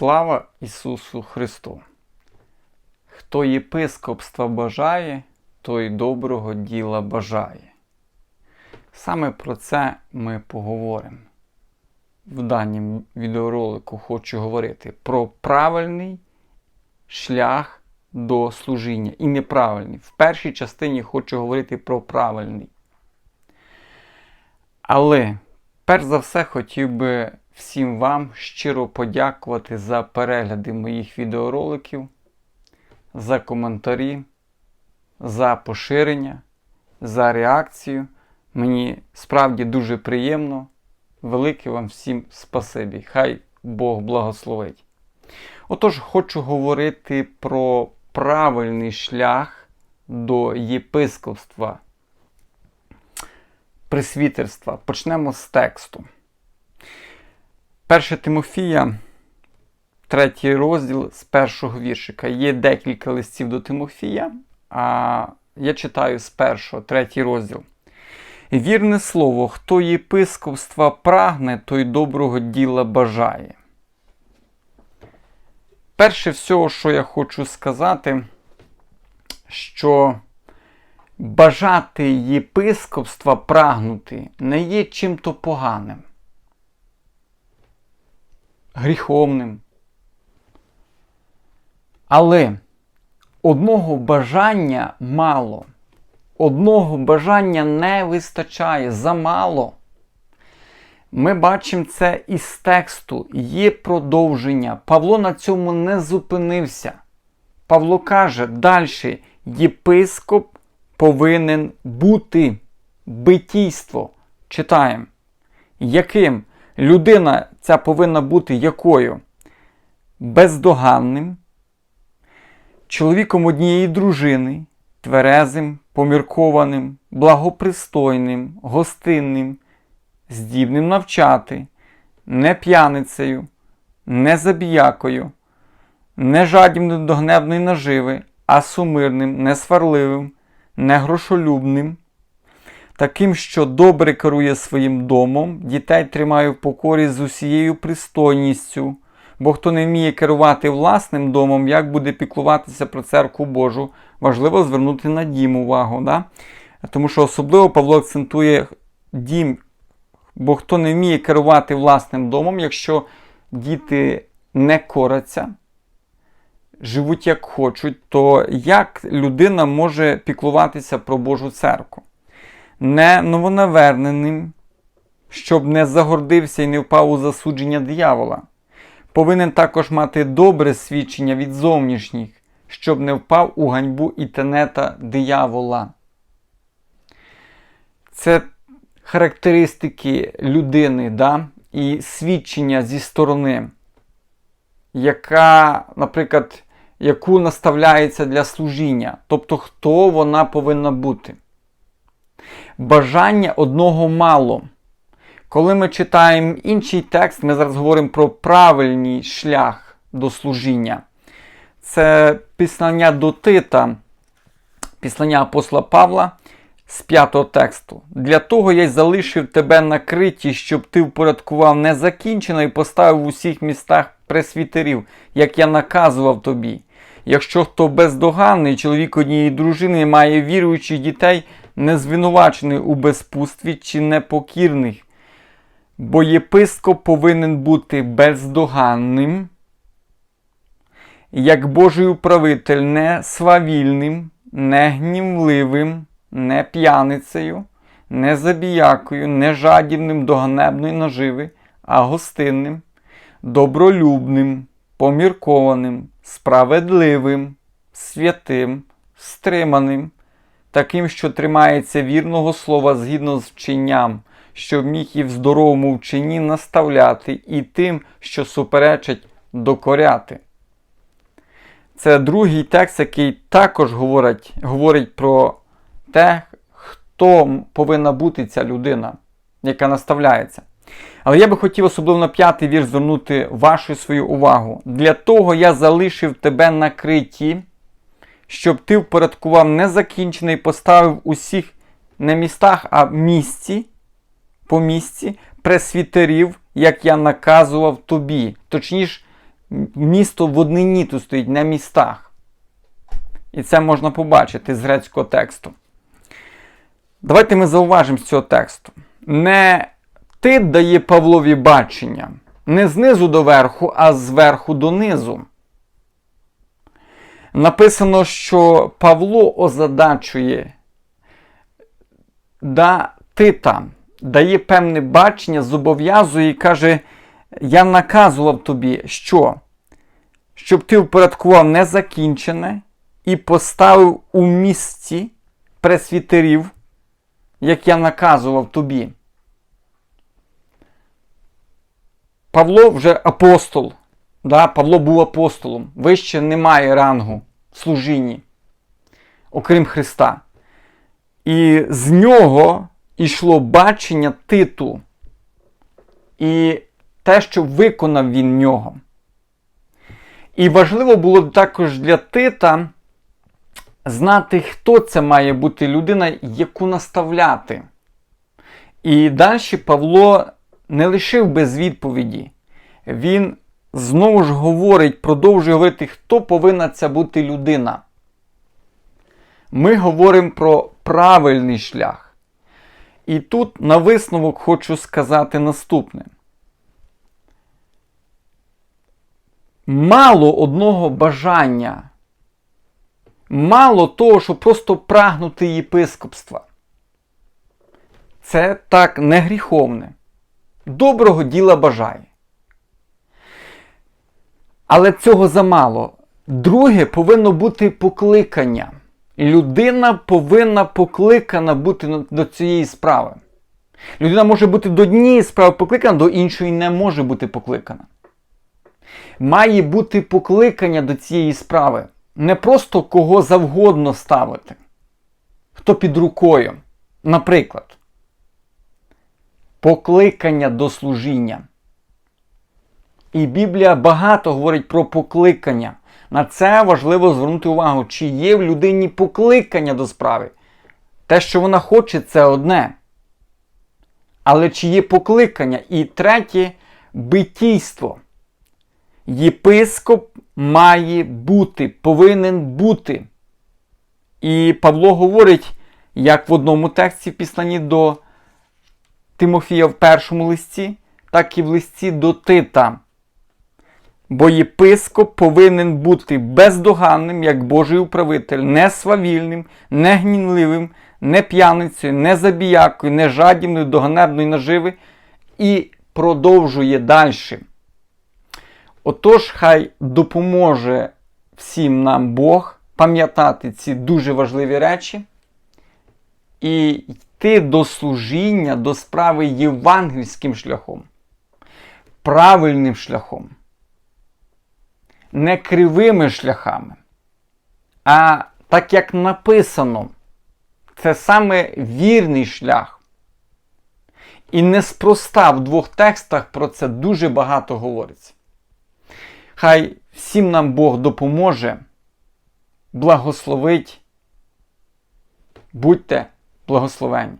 Слава Ісусу Христу! Хто єпископства бажає, той доброго діла бажає. Саме про це ми поговоримо. В даному відеоролику хочу говорити про правильний шлях до служіння і неправильний. В першій частині хочу говорити про правильний. Але перш за все хотів би всім вам щиро подякувати за перегляди моїх відеороликів, за коментарі, за поширення, за реакцію. Мені справді дуже приємно. Велике вам всім спасибі. Хай Бог благословить. Отож, хочу говорити про правильний шлях до єпископства, присвітерства. Почнемо з тексту. 1 Тимофія, третій розділ з першого віршика. Є декілька листів до Тимофія, а я читаю з першого, третій розділ. Вірне слово, хто єпископства прагне, той доброго діла бажає. Перше всього, що я хочу сказати, що бажати єпископства прагнути не є чим-то поганим, гріховним. Але одного бажання мало. Одного бажання не вистачає замало. Ми бачимо це із тексту, є продовження. Павло на цьому не зупинився. Павло каже далі: єпископ повинен бути битійство. Читаємо. Яким? Людина ця повинна бути якою? Бездоганним, чоловіком однієї дружини, тверезим, поміркованим, благопристойним, гостинним, здібним навчати, не п'яницею, не забіякою, не жадібним до гневної наживи, а сумирним, не сварливим, не грошолюбним, таким, що добре керує своїм домом, дітей тримає в покорі з усією пристойністю. Бо хто не вміє керувати власним домом, як буде піклуватися про церкву Божу, важливо звернути на дім увагу. Да? Тому що особливо Павло акцентує дім, бо хто не вміє керувати власним домом, якщо діти не кораться, живуть як хочуть, то як людина може піклуватися про Божу церкву? Не новонаверненим, щоб не загордився і не впав у засудження диявола. Повинен також мати добре свідчення від зовнішніх, щоб не впав у ганьбу і тенета диявола. Це характеристики людини да? і свідчення зі сторони, яка, наприклад, яку наставляється для служіння. Тобто, хто вона повинна бути. Бажання одного мало. Коли ми читаємо інший текст, ми зараз говоримо про правильний шлях до служіння. Це післання до Тита, післання апостола Павла з п'ятого тексту. Для того я й залишив тебе на криті, щоб ти впорядкував незакінчено і поставив в усіх містах пресвітерів, як я наказував тобі. Якщо хто бездоганний, чоловік однієї дружини має віруючих дітей, не звинувачений у безпутстві чи непокірних. Бо єпископ повинен бути бездоганним, як Божий управитель не свавільним, не гнівливим, не п'яницею, не забіякою, не жадібним до ганебної наживи, а гостинним, добролюбним, поміркованим, справедливим, святим, стриманим, таким, що тримається вірного слова згідно з вченням щоб міг і в здоровому вчині наставляти, і тим, що суперечить докоряти. Це другий текст, який також говорить, говорить про те, хто повинна бути ця людина, яка наставляється. Але я би хотів особливо на п'ятий вірш звернути вашу свою увагу. Для того я залишив тебе на криті, щоб ти впорядкував незакінчений поставив усіх не містах, а місці, по місці пресвітерів, як я наказував тобі. Точніше, Місто в однині тут стоїть на містах. І це можна побачити з грецького тексту. Давайте ми зауважимо з цього тексту. Не ти дає Павлові бачення, не знизу до верху, а зверху до низу. Написано, що Павло озадачує да, Тита, дає певне бачення, зобов'язує і каже: Я наказував тобі, що? Щоб ти впорядкував незакінчене і поставив у місці пресвітерів, як я наказував тобі. Павло вже апостол. Да? Павло був апостолом. Вище немає рангу в служінні, окрім Христа. І з нього йшло бачення титу. І те, що виконав він нього. І важливо було також для Тита знати, хто це має бути людина, яку наставляти. І далі Павло не лишив без відповіді. Він знову ж говорить, продовжує говорити, хто повинна ця бути людина. Ми говоримо про правильний шлях. І тут на висновок хочу сказати наступне. Мало одного бажання, мало того, що просто прагнути єпископства. Це так не гріховне. Доброго діла бажає. Але цього замало. Друге повинно бути покликання. Людина повинна покликана бути до цієї справи. Людина може бути до однієї справи покликана, до іншої не може бути покликана. Має бути покликання до цієї справи. Не просто кого завгодно ставити. Хто під рукою. Наприклад, покликання до служіння. І Біблія багато говорить про покликання. На це важливо звернути увагу, чи є в людині покликання до справи. Те, що вона хоче, це одне. Але чи є покликання? І третє битійство. Єпископ має бути, повинен бути. І Павло говорить, як в одному тексті в післанні до Тимофія в першому листі, так і в листі до Тита. Бо єпископ повинен бути бездоганним, як Божий управитель, не свавільним, не гнівливим, не п'яницею, не забіякою, не жадібною до ганебної наживи і продовжує далі. Отож, хай допоможе всім нам Бог пам'ятати ці дуже важливі речі і йти до служіння, до справи євангельським шляхом, правильним шляхом не кривими шляхами, а так як написано, це саме вірний шлях. І неспроста в двох текстах про це дуже багато говориться. Хай всім нам Бог допоможе, благословить. Будьте благословені.